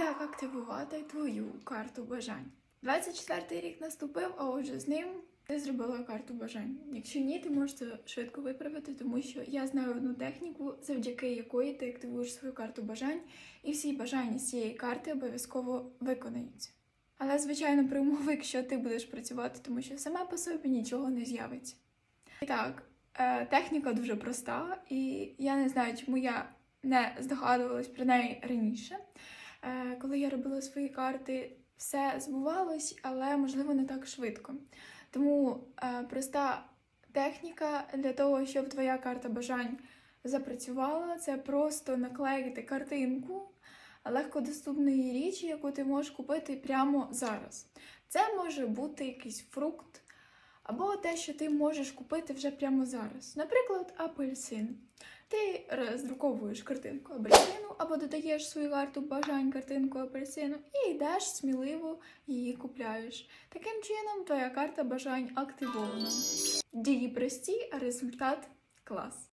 Як активувати твою карту бажань? 24 рік наступив, а отже з ним ти зробила карту бажань. Якщо ні, ти можеш це швидко виправити, тому що я знаю одну техніку, завдяки якої ти активуєш свою карту бажань, і всі бажання з цієї карти обов'язково виконаються. Але, звичайно, при умові, якщо ти будеш працювати, тому що сама по собі нічого не з'явиться. І так, е, техніка дуже проста, і я не знаю, чому я не здогадувалась про неї раніше. Е, коли я робила свої карти, все збувалось, але можливо не так швидко. Тому е, проста техніка для того, щоб твоя карта бажань запрацювала, це просто наклеїти картинку легкодоступної річі, яку ти можеш купити прямо зараз. Це може бути якийсь фрукт або те, що ти можеш купити вже прямо зараз. Наприклад, апельсин. Ти роздруковуєш картинку апельсину або додаєш свою варту бажань картинку апельсину і йдеш сміливо її купляєш. Таким чином, твоя карта бажань активована. Дії прості, а результат клас.